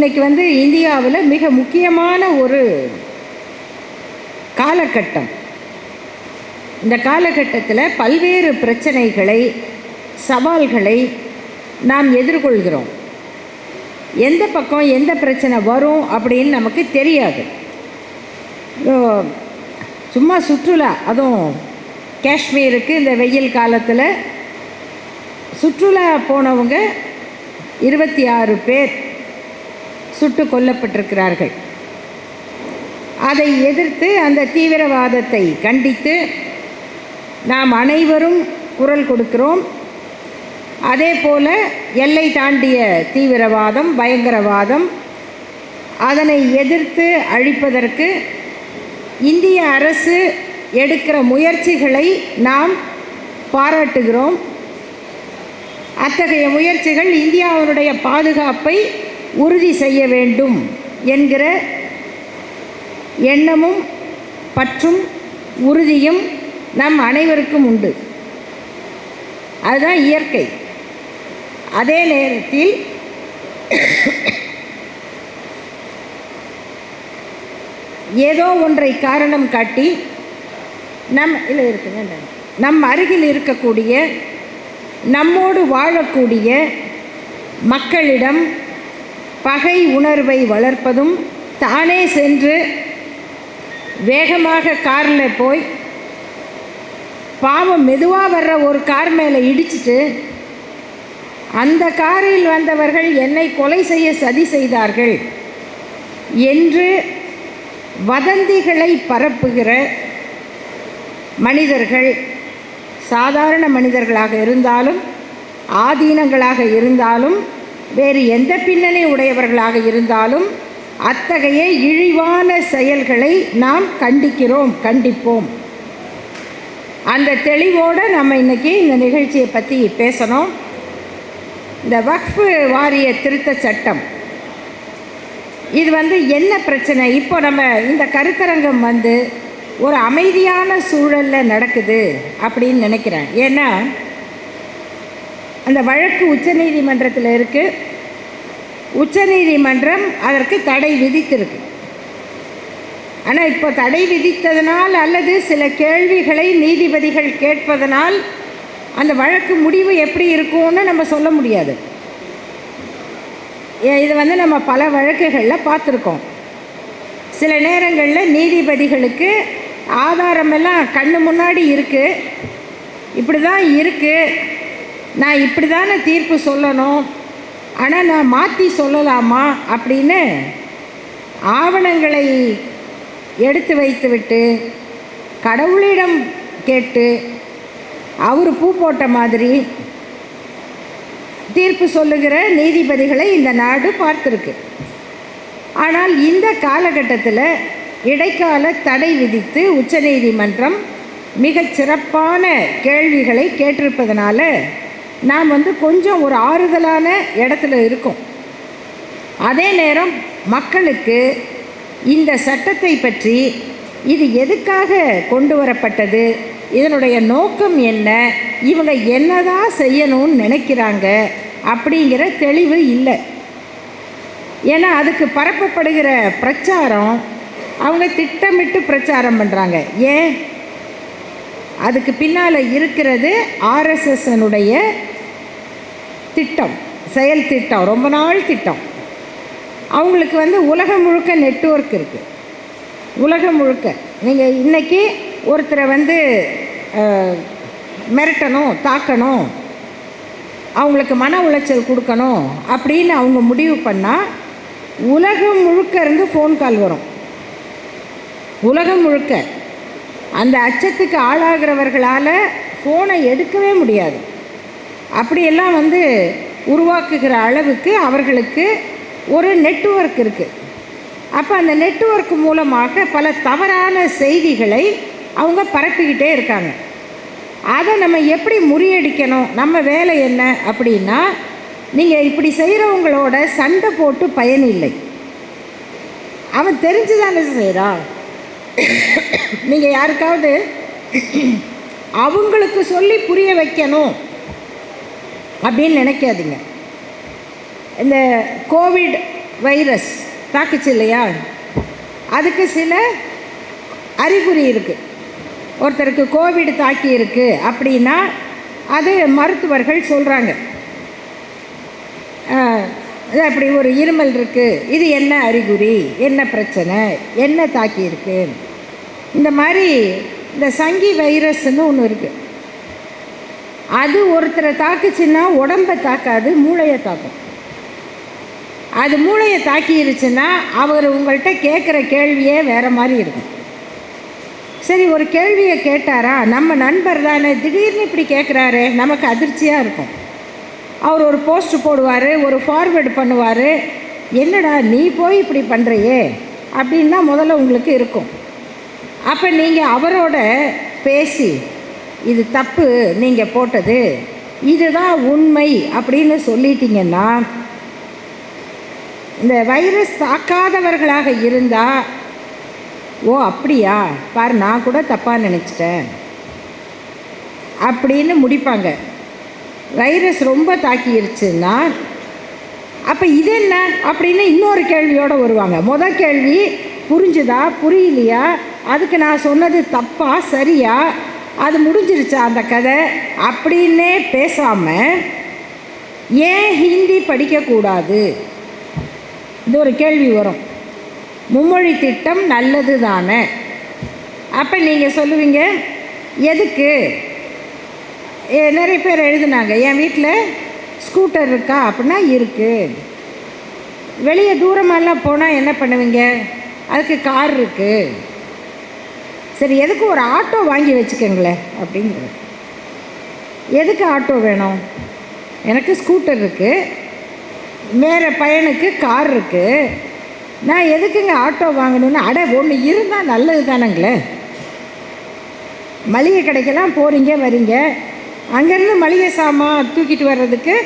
இன்னைக்கு வந்து இந்தியாவில் மிக முக்கியமான ஒரு காலகட்டம். இந்த காலகட்டத்தில் பல்வேறு பிரச்சனைகளை சவால்களை நாம் எதிர்கொள்கிறோம். எந்த பக்கம் எந்த பிரச்சனை வரும் அப்படின்னு நமக்கு தெரியாது. சும்மா சுற்றுலா அதுவும் காஷ்மீருக்கு இந்த வெயில் காலத்தில். சுற்றுலா போனவங்க இருபத்தி ஆறு பேர் சுட்டு கொல்லப்பட்டிருக்கிறார்கள் அதை எதிர்த்து அந்த தீவிரவாதத்தை கண்டித்து நாம் அனைவரும் குரல் கொடுக்கிறோம். அதே போல் எல்லை தாண்டிய தீவிரவாதம் பயங்கரவாதம் அதனை எதிர்த்து அழிப்பதற்கு இந்திய அரசு எடுக்கிற முயற்சிகளை நாம் பாராட்டுகிறோம். அத்தகைய முயற்சிகள் இந்தியாவினுடைய பாதுகாப்பை உறுதி செய்ய வேண்டும் என்கிற எண்ணமும் பற்றும் உறுதியும் நம் அனைவருக்கும் உண்டு. அதுதான் இயற்கை. அதே நேரத்தில் ஏதோ ஒன்றை காரணம் காட்டி நம் இல்லை இருக்குங்க நம் அருகில் இருக்கக்கூடிய நம்மோடு வாழக்கூடிய மக்களிடம் பகை உணர்வை வளர்ப்பதும் தானே சென்று வேகமாக காரில் போய் பாவம் மெதுவாக வர்ற ஒரு கார் மேலே இடிச்சிட்டு அந்த காரில் வந்தவர்கள் என்னை கொலை செய்ய சதி செய்தார்கள் என்று வதந்திகளை பரப்புகிற மனிதர்கள் சாதாரண மனிதர்களாக இருந்தாலும் ஆதீனங்களாக இருந்தாலும் வேறு எந்த பின்னணி உடையவர்களாக இருந்தாலும் அத்தகைய இழிவான செயல்களை நாம் கண்டிக்கிறோம் கண்டிப்போம். அந்த தெளிவோடு நம்ம இன்றைக்கி இந்த நிகழ்ச்சியை பற்றி பேசணும். இந்த வக்ஃபு வாரிய திருத்த சட்டம். இது வந்து என்ன பிரச்சனை? இப்போ நம்ம இந்த கருத்தரங்கம் வந்து ஒரு அமைதியான சூழலில் நடக்குது அப்படின்னு நினைக்கிறேன். ஏன்னா அந்த வழக்கு உச்சநீதிமன்றத்தில் இருக்குது உச்சநீதிமன்றம் அதற்கு தடை விதித்திருக்கு. ஆனால் இப்போ தடை விதித்ததனால் அல்லது சில கேள்விகளை நீதிபதிகள் கேட்பதனால் அந்த வழக்கு முடிவு எப்படி இருக்கும்னு நம்ம சொல்ல முடியாது. ஏ- இது வந்து நம்ம பல வழக்குகளில் பார்த்துருக்கோம். சில நேரங்களில் நீதிபதிகளுக்கு ஆதாரமெல்லாம் கண்ணு முன்னாடி இருக்குது இப்படி தான் இருக்குது நான் இப்படி தானே தீர்ப்பு சொல்லணும்? ஆனால் நான் மாற்றி சொல்லலாமா? அப்படின்னு ஆவணங்களை எடுத்து வைத்துவிட்டு கடவுளிடம் கேட்டு அவர் பூ போட்ட மாதிரி தீர்ப்பு சொல்லுகிற நீதிபதிகளை இந்த நாடு பார்த்துருக்கு. ஆனால் இந்த காலகட்டத்தில் இடைக்கால தடை விதித்து உச்சநீதிமன்றம் மிகச் சிறப்பான கேள்விகளை கேட்டிருப்பதனால நாம் வந்து கொஞ்சம் ஒரு ஆறுதலான இடத்துல இருக்கோம். அதே நேரம் மக்களுக்கு இந்த சட்டத்தை பற்றி இது எதுக்காக கொண்டு வரப்பட்டது இதனுடைய நோக்கம் என்ன இவங்க என்னதான் செய்யணும்னு நினைக்கிறாங்க அப்படிங்கிற தெளிவு இல்லை. ஏன்னா அதுக்கு பரப்பப்படுகிற பிரச்சாரம் அவங்க திட்டமிட்டு பிரச்சாரம் பண்ணுறாங்க ஏன்? அதுக்கு பின்னால் இருக்கிறது ஆர்எஸ்எஸ்னுடைய திட்டம் செயல் திட்டம் ரொம்ப நாள் திட்டம். அவங்களுக்கு வந்து உலகம் முழுக்க நெட்ஒர்க் இருக்குது உலகம் முழுக்க. நீங்கள் இன்றைக்கி ஒருத்தரை வந்து மிரட்டணும் தாக்கணும் அவங்களுக்கு மன உளைச்சல் கொடுக்கணும் அப்படின்னு அவங்க முடிவு பண்ணால் உலகம் முழுக்க இருந்து ஃபோன் கால் வரும். உலகம் முழுக்க. அந்த அச்சத்துக்கு ஆளாகிறவர்களால் ஃபோனை எடுக்கவே முடியாது. அப்படியெல்லாம் வந்து உருவாக்குகிற அளவுக்கு அவர்களுக்கு ஒரு நெட்ஒர்க் இருக்குது அப்போ அந்த நெட்ஒர்க் மூலமாக பல தவறான செய்திகளை அவங்க பரப்பிக்கிட்டே இருக்காங்க. அதை நம்ம எப்படி முறியடிக்கணும்? நம்ம வேலை என்ன? அப்படின்னா நீங்கள் இப்படி செய்கிறவங்களோட சண்டை போட்டு பயன் இல்லை அவன் தெரிஞ்சு தானே செய்கிறான் நீங்கள் யாருக்காவது அவங்களுக்கு சொல்லி புரிய வைக்கணும். அப்படின்னு நினைக்காதீங்க. இந்த கோவிட் வைரஸ் தாக்குச்சு இல்லையா? அதுக்கு சில அறிகுறி இருக்குது ஒருத்தருக்கு கோவிட் தாக்கி இருக்கு அப்படின்னா அது மருத்துவர்கள் சொல்கிறாங்க அப்படி ஒரு இருமல் இருக்குது இது என்ன அறிகுறி? என்ன பிரச்சனை? என்ன தாக்கியிருக்கு இந்த மாதிரி இந்த சங்கி வைரஸ்னு ஒன்று இருக்குது அது ஒருத்தரை தாக்குச்சுன்னா உடம்பை தாக்காது மூளையை தாக்கும். அது மூளையை தாக்கிருச்சுன்னா அவர் உங்கள்கிட்ட கேட்குற கேள்வியே வேறு மாதிரி இருக்கும். சரி ஒரு கேள்வியை கேட்டாரா? நம்ம நண்பர் தானே திடீர்னு இப்படி கேட்குறாரு நமக்கு அதிர்ச்சியாக இருக்கும். அவர் ஒரு போஸ்ட் போடுவார் ஒரு ஃபார்வேர்டு பண்ணுவார் என்னடா நீ போய் இப்படி பண்ணுறியே அப்படின்னா முதல்ல உங்களுக்கு இருக்கும். அப்போ நீங்கள் அவரோட பேசி இது தப்பு நீங்கள் போட்டது. இதுதான் உண்மை அப்படின்னு சொல்லிட்டீங்கன்னா இந்த வைரஸ் தாக்காதவர்களாக இருந்தால் ஓ அப்படியா? பார் நான் கூட தப்பாக நினச்சிட்டேன். அப்படின்னு முடிப்பாங்க. வைரஸ் ரொம்ப தாக்கிருச்சுன்னா அப்போ இது என்ன? அப்படின்னு இன்னொரு கேள்வியோடு வருவாங்க. முத கேள்வி புரிஞ்சுதா? புரியலையா? அதுக்கு நான் சொன்னது தப்பா? சரியா? அது முடிஞ்சிருச்சா அந்த கதை. அப்படின்னே பேசாமல் ஏன் ஹிந்தி படிக்கக்கூடாது? இது ஒரு கேள்வி வரும். மும்மொழி திட்டம் நல்லது தானே? அப்போ நீங்கள் சொல்லுவீங்க எதுக்கு? ஏ, நிறைய பேர் எழுதுனாங்க என் வீட்டில் ஸ்கூட்டர் இருக்கா? அப்படின்னா இருக்குது வெளியே தூரமாலாம் போனால் என்ன பண்ணுவீங்க? அதுக்கு கார் இருக்குது சரி எதுக்கு ஒரு ஆட்டோ வாங்கி வச்சுக்கோங்களேன் அப்படிங்கிற எதுக்கு ஆட்டோ வேணும்? எனக்கு ஸ்கூட்டர் இருக்குது வேறு பையனுக்கு கார் இருக்குது நான் எதுக்குங்க ஆட்டோ வாங்கணும்னு? அட ஒன்று இருந்தால் நல்லது தானங்களே. மளிகை கடைக்கெல்லாம் போகிறீங்க வரீங்க. அங்கேருந்து மளிகை சாமான் தூக்கிட்டு வர்றதுக்கு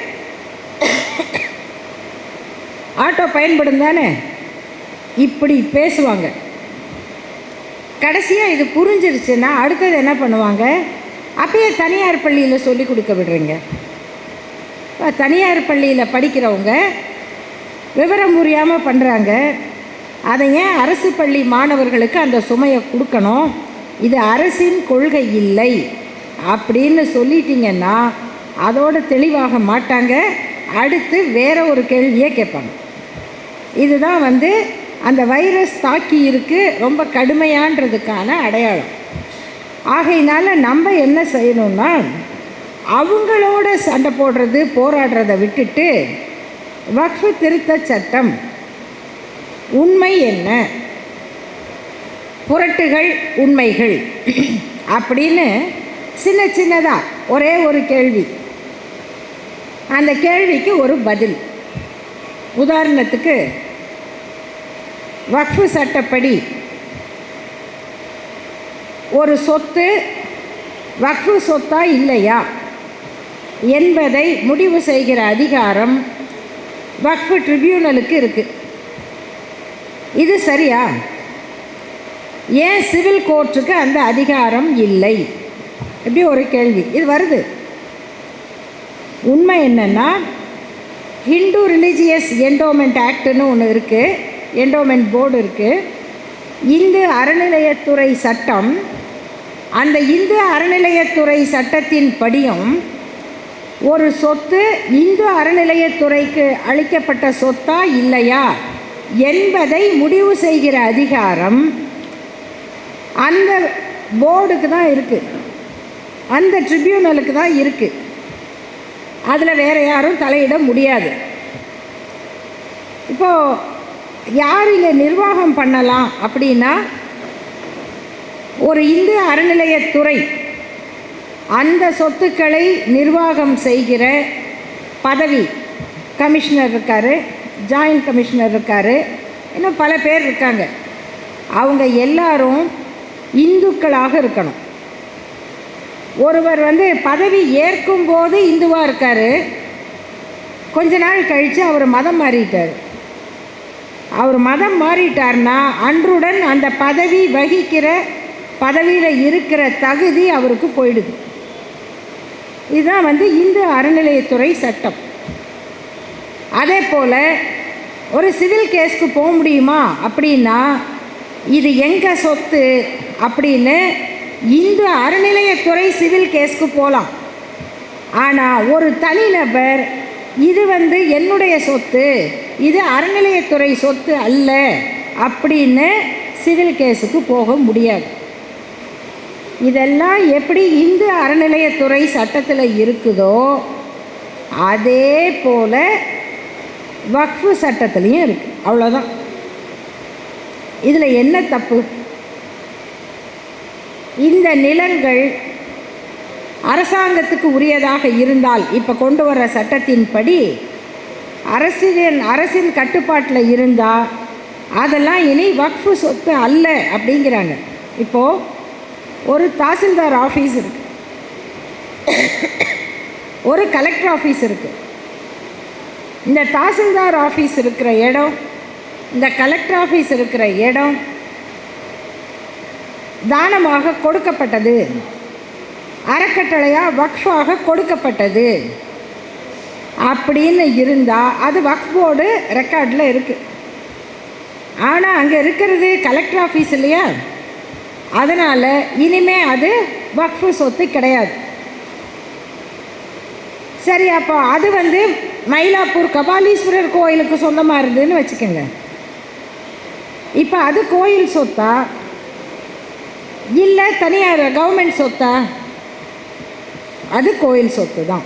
ஆட்டோ பயன்படும் தானே இப்படி பேசுவாங்க. கடைசியாக இது புரிஞ்சிருச்சுன்னா அடுத்தது என்ன பண்ணுவாங்க? அப்பயே தனியார் பள்ளியில் சொல்லி கொடுக்க விடுறீங்க. தனியார் பள்ளியில் படிக்கிறவங்க விவரம் புரியாமல் பண்ணுறாங்க அதை ஏன் அரசு பள்ளி மாணவர்களுக்கு அந்த சுமையை கொடுக்கணும்? இது அரசின் கொள்கை இல்லை அப்படின்னு சொல்லிட்டீங்கன்னா அதோட தெளிவாக மாட்டாங்க. அடுத்து வேற ஒரு கேள்வியே கேட்பாங்க. இதுதான் வந்து அந்த வைரஸ் தாக்கி இருக்கு ரொம்ப கடுமையான்றதுக்கான அடையாளம். ஆகையினால நம்ம என்ன செய்யணும்னா அவங்களோட சண்டை போடுறது போராடுறதை விட்டுட்டு வக்ஃபு திருத்த சட்டம். உண்மை என்ன? புரட்டுகள் உண்மைகள். அப்படின்னு சின்ன சின்னதாக ஒரே ஒரு கேள்வி. அந்த கேள்விக்கு ஒரு பதில். உதாரணத்துக்கு வக்ஃபு சட்டப்படி. ஒரு சொத்து வக்ஃபு சொத்தா இல்லையா? என்பதை முடிவு செய்கிற அதிகாரம் வக்ஃபு ட்ரிபியூனலுக்கு இருக்குது இது சரியா? ஏன் சிவில் கோர்ட்டுக்கு அந்த அதிகாரம் இல்லை? இப்படி ஒரு கேள்வி. இது வருது. உண்மை என்னென்னா ஹிந்து ரிலீஜியஸ் என்டோமெண்ட் ஆக்டுன்னு ஒன்று இருக்குது என்டோமெண்ட் போர்டு இருக்குது இந்து அறநிலையத்துறை சட்டம் அந்த இந்து அறநிலையத்துறை சட்டத்தின் படியும் ஒரு சொத்து இந்து அறநிலையத்துறைக்கு அளிக்கப்பட்ட சொத்தா இல்லையா என்பதை முடிவு செய்கிற அதிகாரம் அந்த போர்டுக்கு தான் இருக்குது அந்த ட்ரிபியூனலுக்கு தான் இருக்குது அதில் வேறு யாரும் தலையிட முடியாது. இப்போது யார் இங்கே நிர்வாகம் பண்ணலாம் அப்படின்னா ஒரு இந்து அறநிலையத்துறை அந்த சொத்துக்களை நிர்வாகம் செய்கிற பதவி கமிஷனர் இருக்கார் ஜாயின்ட் கமிஷனர் இருக்கார் இன்னும் பல பேர் இருக்காங்க. அவங்க எல்லாரும் இந்துக்களாக இருக்கணும். ஒருவர் வந்து பதவி ஏற்கும் போது இந்துவாக இருக்கார். கொஞ்ச நாள் கழித்து அவர் மதம் மாறிட்டார். அவர் மதம் மாறிட்டார்னா அன்றுடன் அந்த பதவி வகிக்கிற பதவியில் இருக்கிற தகுதி அவருக்கு போயிடுது. இதுதான் வந்து இந்து அறநிலையத்துறை சட்டம். அதே போல் ஒரு சிவில் கேஸ்க்கு போக முடியுமா அப்படின்னா இது எங்கள் சொத்து அப்படின்னு இந்து அறநிலையத்துறை சிவில் கேஸ்க்கு போகலாம் ஆனால் ஒரு தனிநபர் இது வந்து என்னுடைய சொத்து இது அறநிலையத்துறை சொத்து அல்ல அப்படின்னு சிவில் கேஸுக்கு போக முடியாது. இதெல்லாம் எப்படி இந்து அறநிலையத்துறை சட்டத்தில் இருக்குதோ அதே போல் வக்ஃபு சட்டத்துலேயும் இருக்குது அவ்வளோதான் இதில் என்ன தப்பு? இந்த நிலங்கள் அரசாங்கத்துக்கு உரியதாக இருந்தால் இப்போ கொண்டு வர சட்டத்தின்படி அரசின் அரசின் கட்டுப்பாட்டில் இருந்தால் அதெல்லாம் இனி வக்ஃபு சொத்து அல்ல அப்படிங்கிறாங்க. இப்போது ஒரு தாசில்தார் ஆஃபீஸ் இருக்குது ஒரு கலெக்டர் ஆஃபீஸ் இருக்குது இந்த தாசில்தார் ஆஃபீஸ் இருக்கிற இடம் இந்த கலெக்டர் ஆஃபீஸ் இருக்கிற இடம் தானமாக கொடுக்கப்பட்டது. அறக்கட்டளையாக வக்ஃபாக கொடுக்கப்பட்டது. அப்படின்னு இருந்தால் அது வக்ஃப் போர்டு ரெக்கார்டில் இருக்குது ஆனால் அங்கே இருக்கிறது கலெக்டர் ஆஃபீஸ் இல்லையா? அதனால் இனிமே அது வக்ஃபு சொத்து கிடையாது. சரி அப்போ அது வந்து மயிலாப்பூர் கபாலீஸ்வரர் கோயிலுக்கு சொந்தமாக இருந்ததுன்னு வச்சுக்கோங்க. இப்போ அது கோயில் சொத்தா? இல்லை தனியார் கவர்மெண்ட் சொத்தா? அது கோயில் சொத்து தான்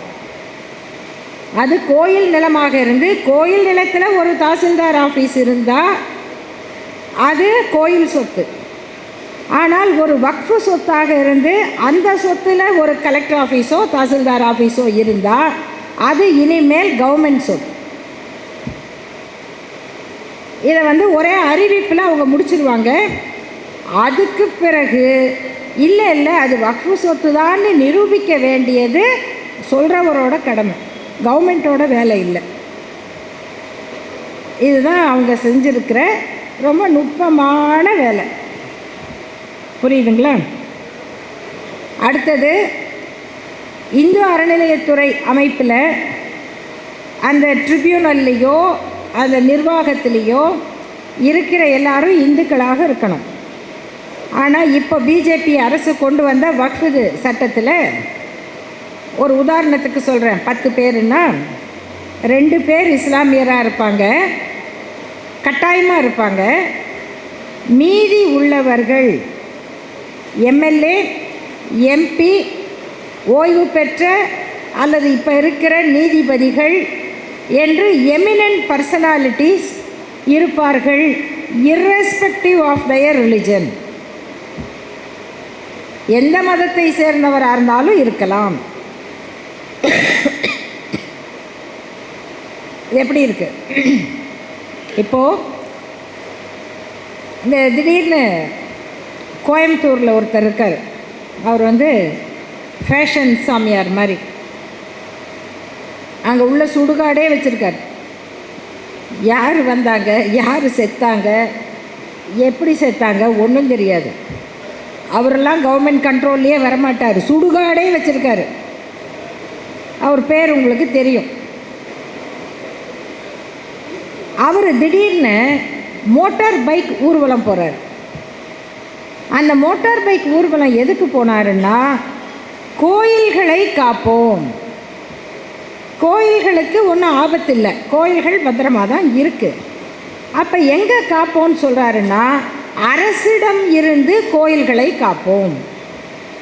அது கோயில் நிலமாக இருந்து கோயில் நிலத்தில் ஒரு தாசில்தார் ஆஃபீஸ் இருந்தால் அது கோயில் சொத்து. ஆனால் ஒரு வக்ஃபு சொத்தாக இருந்து அந்த சொத்தில் ஒரு கலெக்டர் ஆஃபீஸோ தாசில்தார் ஆஃபீஸோ இருந்தால் அது இனிமேல் கவர்மெண்ட் சொத்து. இதை வந்து ஒரே அறிவிப்பில் அவங்க முடிச்சிருவாங்க. அதுக்கு பிறகு இல்லை இல்லை அது வக்ஃபு சொத்து தான்னு நிரூபிக்க வேண்டியது சொல்கிறவரோட கடமை. கவர்மெண்ட்டோட வேலை இல்லை. இதுதான் அவங்க செஞ்சுருக்கிற ரொம்ப நுட்பமான வேலை. புரியுதுங்களா? அடுத்தது இந்து அறநிலையத்துறை அமைப்பில் அந்த ட்ரிபியூனல்லையோ அந்த நிர்வாகத்திலேயோ இருக்கிற எல்லாரும் இந்துக்களாக இருக்கணும். ஆனால் இப்போ பிஜேபி அரசு கொண்டு வந்த வக்ஃபு சட்டத்தில் ஒரு உதாரணத்துக்கு சொல்கிறேன் பத்து பேருன்னா ரெண்டு பேர் இஸ்லாமியராக இருப்பாங்க. கட்டாயமாக இருப்பாங்க. மீதி உள்ளவர்கள் எம்எல்ஏ எம்பி ஓய்வு பெற்ற அல்லது இப்போ இருக்கிற நீதிபதிகள் என்று எமினன்ட் பர்சனாலிட்டிஸ் இருப்பார்கள். இர்ரெஸ்பெக்டிவ் ஆஃப் தயர் ரிலிஜன் எந்த மதத்தை சேர்ந்தவராக இருந்தாலும் இருக்கலாம். இது எப்படி இருக்கு? இப்போது இந்த திடீர்னு கோயம்புத்தூரில் ஒருத்தர் இருக்கார். அவர் வந்து ஃபேஷன் சாமியார் மாதிரி. அங்கே உள்ள சுடுகாடே வச்சுருக்கார். யார் வந்தாங்க யார் செத்தாங்க எப்படி செத்தாங்க ஒன்றும் தெரியாது. அவரெல்லாம் கவர்மெண்ட் கண்ட்ரோல்லையே வரமாட்டார். சுடுகாடே வச்சுருக்காரு. அவர் பேர் உங்களுக்கு தெரியும். அவர் திடீர்னு மோட்டார் பைக் ஊர்வலம் போகிறார் அந்த மோட்டார் பைக் ஊர்வலம் எதுக்கு போனாருன்னா கோயில்களை காப்போம். கோயில்களுக்கு ஒன்றும் ஆபத்து இல்லை கோயில்கள் பத்திரமாக தான் இருக்குது அப்போ எங்கே காப்போம்னு சொல்கிறாருன்னா அரசிடம் இருந்து கோயில்களை காப்போம்.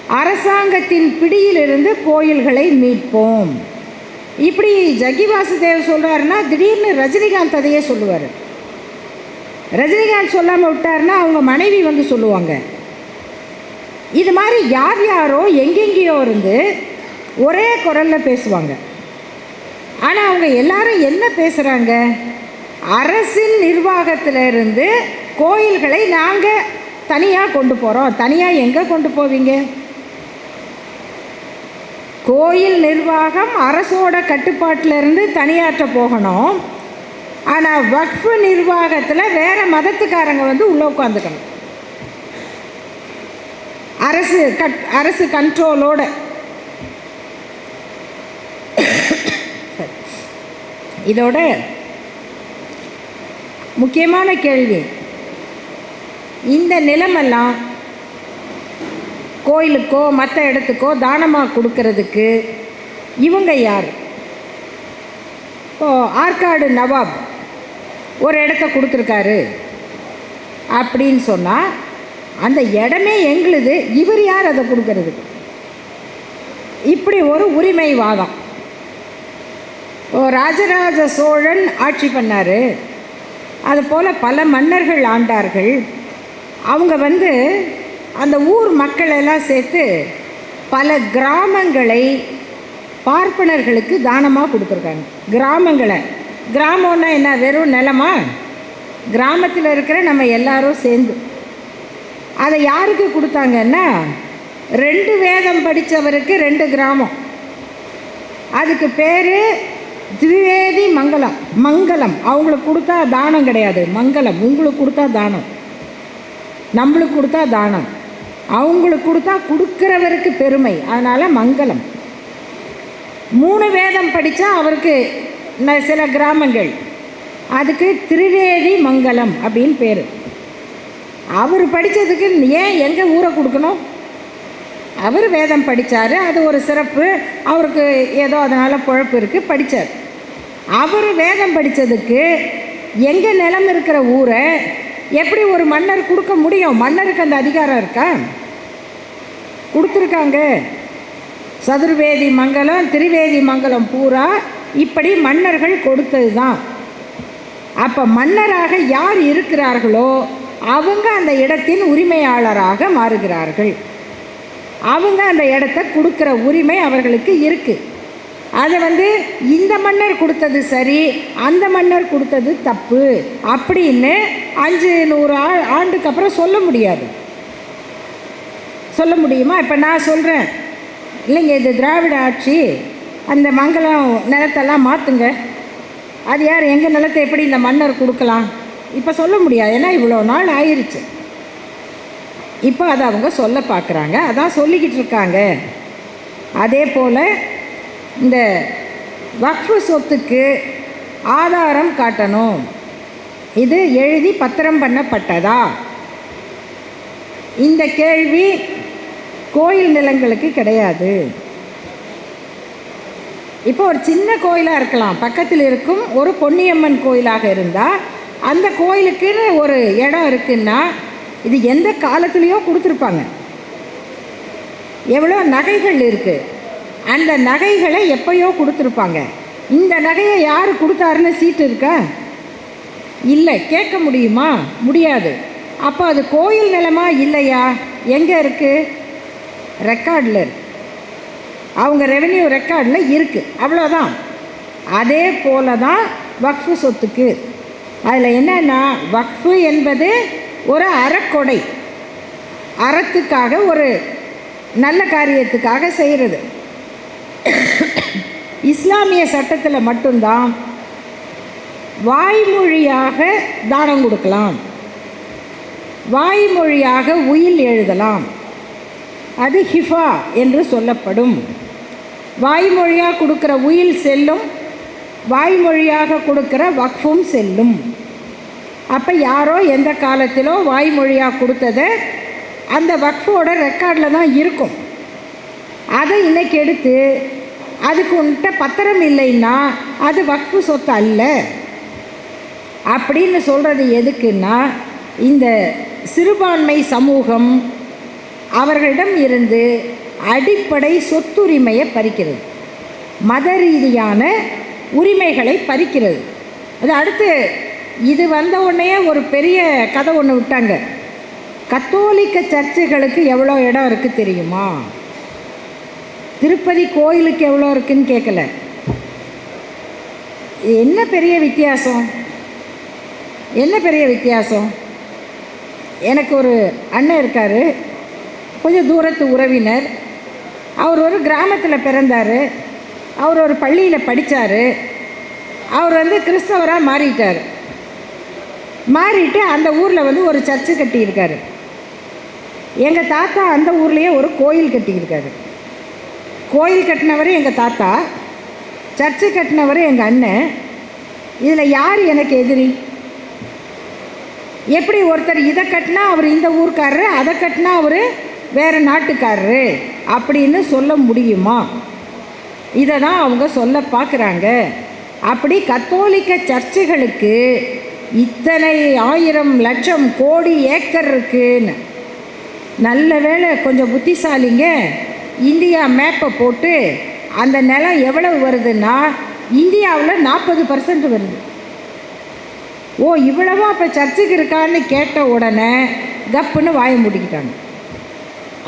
அரசாங்கத்தின் பிடியிலிருந்து கோயில்களை மீட்போம். இப்படி ஜக்கி வாசுதேவ் சொல்கிறாருன்னா திடீர்னு ரஜினிகாந்த் அதையே சொல்லுவார். ரஜினிகாந்த் சொல்லாமல் விட்டாருன்னா அவங்க மனைவி வந்து சொல்லுவாங்க. இது மாதிரி யார் யாரோ எங்கெங்கேயோ இருந்து ஒரே குரலில் பேசுவாங்க. ஆனால் அவங்க எல்லாரும் என்ன பேசுகிறாங்க அரசின் நிர்வாகத்தில் இருந்து கோயில்களை நாங்கள் தனியாக கொண்டு போகிறோம் தனியாக எங்கே கொண்டு போவீங்க? கோயில் நிர்வாகம் அரசோட கட்டுப்பாட்டில் இருந்து தனியாற்ற போகணும். ஆனால் வக்ஃபு நிர்வாகத்தில் வேறு மதத்துக்காரங்க வந்து உள்ளே உட்காந்துக்கணும் அரசு கட் அரசு கண்ட்ரோலோட இதோட முக்கியமான கேள்வி. இந்த நிலமெல்லாம் கோயிலுக்கோ மற்ற இடத்துக்கோ தானமாக கொடுக்கறதுக்கு இவங்க யார்? இப்போ ஆற்காடு நவாப் ஒரு இடத்த கொடுத்துருக்காரு அப்படின்னு சொன்னால் அந்த இடமே எங்களுது இவர் யார் அதை கொடுக்கறதுக்கு? இப்படி ஒரு உரிமை வாதம் ஓ ராஜராஜ சோழன் ஆட்சி பண்ணார். அதுபோல் பல மன்னர்கள் ஆண்டார்கள். அவங்க வந்து அந்த ஊர் மக்களெல்லாம் சேர்த்து பல கிராமங்களை பார்ப்பனர்களுக்கு தானமாக கொடுத்துருக்காங்க. கிராமங்களை. கிராமம்னா என்ன? வெறும் நிலமா? கிராமத்தில் இருக்கிற நம்ம எல்லாரும் சேர்ந்து. அதை யாருக்கு கொடுத்தாங்கன்னா ரெண்டு வேதம் படித்தவருக்கு ரெண்டு கிராமம். அதுக்கு பேர் திரிவேதி மங்கலம். மங்கலம். அவங்களுக்கு கொடுத்தா தானம் கிடையாது. மங்கலம். உங்களுக்கு கொடுத்தா தானம். நம்மளுக்கு கொடுத்தா தானம். அவங்களுக்கு கொடுத்தா கொடுக்குறவருக்கு பெருமை. அதனால் மங்கலம் மூணு வேதம் படித்தா அவருக்கு ந- சில கிராமங்கள். அதுக்கு திருவேதி மங்கலம் அப்படின்னு பேர். அவர் படித்ததுக்கு ஏன் எங்கள் ஊரை கொடுக்கணும்? அவர் வேதம் படித்தார் அது ஒரு சிறப்பு. அவருக்கு ஏதோ அதனால் குழப்பு இருக்குது படித்தார் அவர் வேதம் படித்ததுக்கு எங்கள் நிலம் இருக்கிற ஊரை எப்படி ஒரு மன்னர் கொடுக்க முடியும்? மன்னருக்கு அந்த அதிகாரம் இருக்கா? கொடுத்துருக்காங்க. சதுர்வேதி மங்கலம் திரிவேதி மங்கலம் பூரா இப்படி மன்னர்கள் கொடுத்தது தான் அப்போ மன்னராக யார் இருக்கிறார்களோ அவங்க அந்த இடத்தின் உரிமையாளராக மாறுகிறார்கள். அவங்க அந்த இடத்த கொடுக்குற உரிமை அவர்களுக்கு இருக்குது அதை வந்து இந்த மன்னர் கொடுத்தது சரி அந்த மன்னர் கொடுத்தது தப்பு அப்படின்னு அஞ்சு நூறு ஆ ஆண்டுக்கு அப்புறம் சொல்ல முடியாது. சொல்ல முடியுமா? இப்போ நான் சொல்கிறேன் இல்லைங்க இது திராவிட ஆட்சி. அந்த மங்கலம் நிலத்தெல்லாம் மாற்றுங்க அது யார் எங்கள் நிலத்தை எப்படி இந்த மன்னர் கொடுக்கலாம்? இப்போ சொல்ல முடியாது. ஏன்னா இவ்வளோ நாள் ஆயிடுச்சு இப்போ அதை அவங்க சொல்ல பார்க்குறாங்க. அதான் சொல்லிக்கிட்டு இருக்காங்க. அதே போல் இந்த வக்ஃபு சொத்துக்கு ஆதாரம் காட்டணும். இது எழுதி பத்திரம் பண்ணப்பட்டதா? இந்த கேள்வி கோயில் நிலங்களுக்கு கிடையாது. இப்போ ஒரு சின்ன கோயிலாக இருக்கலாம். பக்கத்தில் இருக்கும் ஒரு பொன்னியம்மன் கோயிலாக இருந்தால் அந்த கோயிலுக்குன்னு ஒரு இடம் இருக்குன்னா இது எந்த காலத்துலேயோ கொடுத்துருப்பாங்க. எவ்வளோ நகைகள் இருக்குது அந்த நகைகளை எப்பயோ கொடுத்துருப்பாங்க. இந்த நகையை யார் கொடுத்தாருன்னு சீட்டு இருக்கா? இல்லை கேட்க முடியுமா? முடியாது. அப்போ அது கோயில் நிலமா இல்லையா? எங்கே இருக்குது ரெக்கார்டில் இருக்கு. அவங்க ரெவென்யூ ரெக்கார்டில் இருக்குது அவ்வளோதான். அதே போல தான் வக்ஃபு சொத்துக்கு. அதில் என்னென்னா வக்ஃபு என்பது ஒரு அறக்கொடை. அறத்துக்காக ஒரு நல்ல காரியத்துக்காக செய்கிறது. இஸ்லாமிய சட்டத்தில் மட்டும்தான் வாய்மொழியாக தானம் கொடுக்கலாம். வாய்மொழியாக உயில் எழுதலாம். அது ஹிஃபா என்று சொல்லப்படும். வாய்மொழியாக கொடுக்குற உயில் செல்லும் வாய்மொழியாக கொடுக்குற வக்ஃபும் செல்லும். அப்போ யாரோ எந்த காலத்திலோ வாய்மொழியாக கொடுத்ததை அந்த வக்ஃபோட ரெக்கார்டில் தான் இருக்கும். அதை இன்றைக்கி எடுத்து அதுக்கு உன்கிட்ட பத்திரம் இல்லைன்னா அது வக்ஃபு சொத்து அல்ல. அப்படின்னு சொல்கிறது எதுக்குன்னா இந்த சிறுபான்மை சமூகம் அவர்களிடம் இருந்து அடிப்படை சொத்துரிமையை பறிக்கிறது. மத ரீதியான உரிமைகளை பறிக்கிறது. அது அடுத்து இது வந்த உடனே ஒரு பெரிய கதை ஒன்று விட்டாங்க. கத்தோலிக்க சர்ச்சுகளுக்கு எவ்வளோ இடம் இருக்குது தெரியுமா? திருப்பதி கோயிலுக்கு எவ்வளோ இருக்குன்னு கேட்கல என்ன பெரிய வித்தியாசம்? என்ன பெரிய வித்தியாசம்? எனக்கு ஒரு அண்ணன் இருக்கார். கொஞ்சம் தூரத்து உறவினர். அவர் ஒரு கிராமத்தில் பிறந்தார். அவர் ஒரு பள்ளியில் படித்தார் அவர் வந்து கிறிஸ்தவராக மாறிட்டார். மாறிட்டு அந்த ஊரில் வந்து ஒரு சர்ச்சு கட்டியிருக்காரு. எங்கள் தாத்தா அந்த ஊர்லேயே ஒரு கோயில் கட்டியிருக்காரு. கோயில் கட்டினவர் எங்கள் தாத்தா சர்ச்சு கட்டினவர் எங்கள் அண்ணன். இதில் யார் எனக்கு எதிரி? எப்படி ஒருத்தர் இதை கட்டினா அவர் இந்த ஊர்க்காரரு அதை கட்டினா அவர் வேறு நாட்டுக்காரரு அப்படின்னு சொல்ல முடியுமா? இதை தான் அவங்க சொல்ல பார்க்குறாங்க அப்படி கத்தோலிக்க சர்ச்சுகளுக்கு இத்தனை ஆயிரம் லட்சம் கோடி ஏக்கர் இருக்குன்னு. நல்ல வேளை கொஞ்சம் புத்திசாலிங்க. இந்தியா மேப்பை போட்டு அந்த நிலம் எவ்வளவு வருதுன்னா இந்தியாவில் நாற்பது பர்சன்ட் வருது. ஓ இவ்வளவோ அப்போ சர்ச்சுக்கு இருக்கான்னு கேட்ட உடனே கப்புன்னு வாய மூடிக்கிட்டாங்க.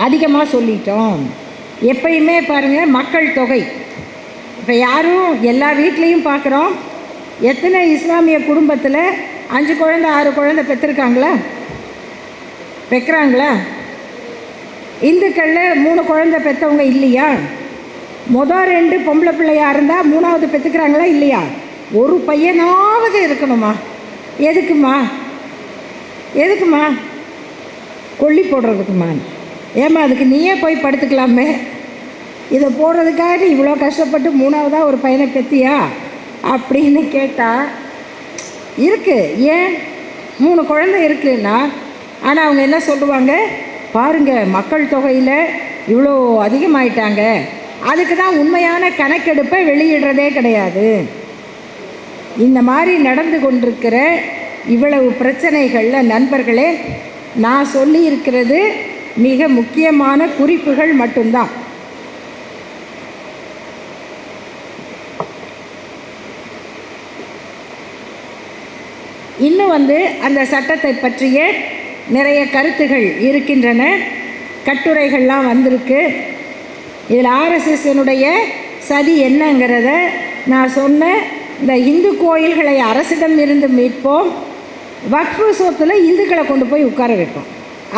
அதிகமாக சொல்லிட்டோம். எப்பயுமே பாருங்கள் மக்கள் தொகை. இப்போ யாரும் எல்லா வீட்லேயும் பார்க்குறோம் எத்தனை இஸ்லாமிய குடும்பத்தில் அஞ்சு குழந்தை ஆறு குழந்தை பெற்றிருக்காங்களா வைக்கிறாங்களா இந்துக்களில் மூணு குழந்தை பெற்றவங்க இல்லையா? மொதல் ரெண்டு பொம்பளை பிள்ளையாக இருந்தால் மூணாவது பெற்றுக்கிறாங்களா இல்லையா? ஒரு பையனாவது இருக்கணுமா? எதுக்குமா? எதுக்குமா? கொல்லி போடுறதுக்குமா? ஏம்மா அதுக்கு நீயே போய் படுத்துக்கலாமே. இதை போடுறதுக்காக நீ இவ்வளோ கஷ்டப்பட்டு மூணாவதாக ஒரு பையனை பெத்தியா? அப்படின்னு கேட்டால் இருக்குது ஏன்? மூணு குழந்தை இருக்குன்னா ஆனால் அவங்க என்ன சொல்லுவாங்க? பாருங்க மக்கள் தொகையில் இவ்வளோ அதிகமாயிட்டாங்க. அதுக்கு தான் உண்மையான கணக்கெடுப்பை வெளியிடுறதே கிடையாது. இந்த மாதிரி நடந்து கொண்டிருக்கிற இவ்வளவு பிரச்சனைகளில் நண்பர்களே நான் சொல்லியிருக்கிறது மிக முக்கியமான குறிப்புகள் மட்டும்தான். இன்னும் வந்து அந்த சட்டத்தை பற்றிய நிறைய கருத்துகள் இருக்கின்றன. கட்டுரைகள்லாம் வந்திருக்கு. இதில் ஆர்எஸ்எஸ்னுடைய சதி என்னங்கிறத நான் சொன்ன இந்த இந்து கோயில்களை அரசிடம் இருந்து மீட்போம். வக்ஃபு சொத்தில் இந்துக்களை கொண்டு போய் உட்கார வைப்போம்.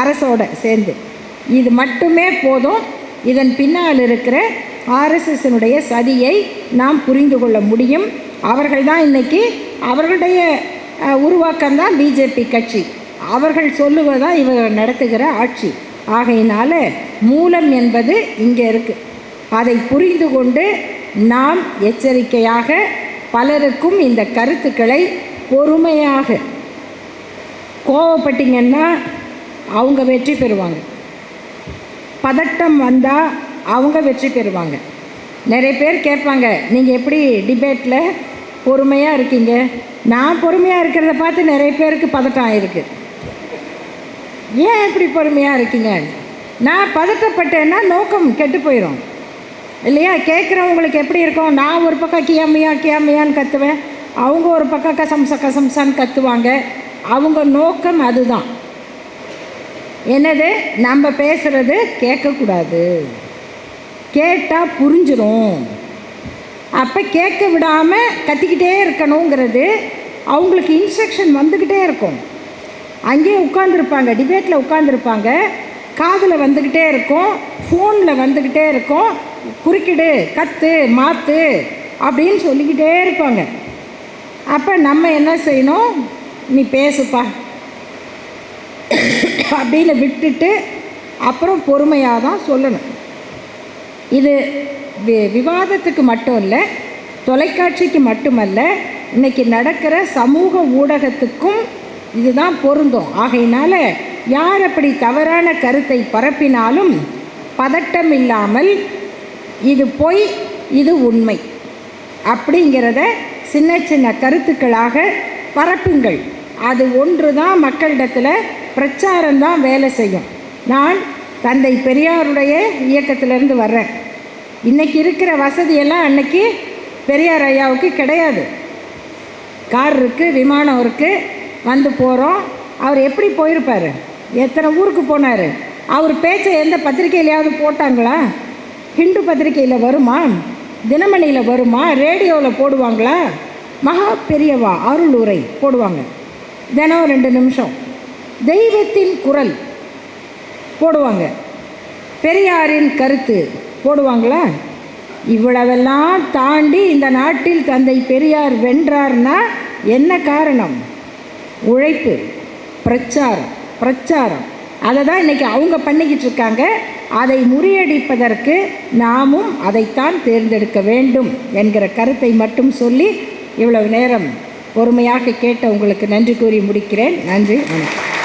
அரசோட சேர்ந்து. இது மட்டுமே போதும். இதன் பின்னால் இருக்கிற ஆர்எஸ்எஸ்னுடைய சதியை நாம் புரிந்து கொள்ள முடியும். அவர்கள் தான் இன்றைக்கி அவர்களுடைய உருவாக்கம்தான் பிஜேபி கட்சி. அவர்கள் சொல்லுவதா இவர்கள் நடத்துகிற ஆட்சி. ஆகையினால மூலம் என்பது இங்கே இருக்குது அதை புரிந்து கொண்டு நாம் எச்சரிக்கையாக பலருக்கும் இந்த கருத்துக்களை பொறுமையாக கோவப்பட்டீங்கன்னா அவங்க வெற்றி பெறுவாங்க. பதட்டம் வந்தால் அவங்க வெற்றி பெறுவாங்க. நிறைய பேர் கேட்பாங்க நீங்கள் எப்படி டிபேட்டில் பொறுமையாக இருக்கீங்க? நான் பொறுமையாக இருக்கிறத பார்த்து நிறைய பேருக்கு பதட்டம் ஆகிருக்கு ஏன் இப்படி பொறுமையாக இருக்கீங்க? நான் பதட்டப்பட்டேன்னா நோக்கம் கெட்டு போயிடும் இல்லையா? கேட்குறவங்களுக்கு எப்படி இருக்கும்? நான் ஒரு பக்கம் கியாமையா கியாமையான்னு கற்றுவேன் அவங்க ஒரு பக்கம் கசம்ச கசம்சான்னு கற்றுவாங்க அவங்க நோக்கம் அதுதான். என்னது? நம்ம பேசுகிறது கேட்கக்கூடாது. கேட்டால் புரிஞ்சிடும் அப்போ கேட்க விடாமல் கத்திக்கிட்டே இருக்கணுங்கிறது அவங்களுக்கு இன்ஸ்ட்ரக்ஷன் வந்துக்கிட்டே இருக்கும். அங்கேயே உட்காந்துருப்பாங்க டிபேட்டில் உட்காந்துருப்பாங்க காதில் வந்துக்கிட்டே இருக்கும் ஃபோனில் வந்துக்கிட்டே இருக்கும். குறுக்கிடு கத்து மாற்று அப்படின்னு சொல்லிக்கிட்டே இருப்பாங்க. அப்போ நம்ம என்ன செய்யணும்? நீ பேசுப்பா. அப்படின்னு விட்டுட்டு அப்புறம் பொறுமையாக தான் சொல்லணும். இது வி விவாதத்துக்கு மட்டும் இல்லை தொலைக்காட்சிக்கு மட்டுமல்ல இன்றைக்கி நடக்கிற சமூக ஊடகத்துக்கும் இதுதான் பொருந்தும். ஆகையினால யார் அப்படி தவறான கருத்தை பரப்பினாலும் பதட்டம் இல்லாமல் இது பொய் இது உண்மை. அப்படிங்கிறத சின்ன சின்ன கருத்துக்களாக பரப்புங்கள். அது ஒன்று தான் மக்களிடத்தில் பிரச்சாரம் தான் வேலை செய்யும். நான் தந்தை பெரியாருடைய இயக்கத்திலேருந்து வர்றேன். இன்றைக்கி இருக்கிற வசதியெல்லாம் அன்னைக்கு பெரியார் ஐயாவுக்கு கிடையாது. கார் இருக்குது விமானம் இருக்குது வந்து போகிறோம் அவர் எப்படி போயிருப்பார்? எத்தனை ஊருக்கு போனார்? அவர் பேச்சை எந்த பத்திரிக்கையிலையாவது போட்டாங்களா? ஹிந்து பத்திரிகையில் வருமா? தினமணியில் வருமா? ரேடியோவில் போடுவாங்களா? மகா பெரியவா அருளுரை போடுவாங்க. தினம் ரெண்டு நிமிஷம். தெய்வத்தின் குரல் போடுவாங்க. பெரியாரின் கருத்து போடுவாங்களா? இவ்வளவெல்லாம் தாண்டி இந்த நாட்டில் தந்தை பெரியார் வென்றார்னா என்ன காரணம்? உழைப்பு பிரச்சாரம் பிரச்சாரம். அதை தான் இன்றைக்கி அவங்க பண்ணிக்கிட்டு இருக்காங்க. அதை முறியடிப்பதற்கு நாமும் அதைத்தான் தேர்ந்தெடுக்க வேண்டும் என்கிற கருத்தை மட்டும் சொல்லி இவ்வளவு நேரம் பொறுமையாக கேட்ட உங்களுக்கு நன்றி கூறி முடிக்கிறேன். நன்றி வணக்கம்.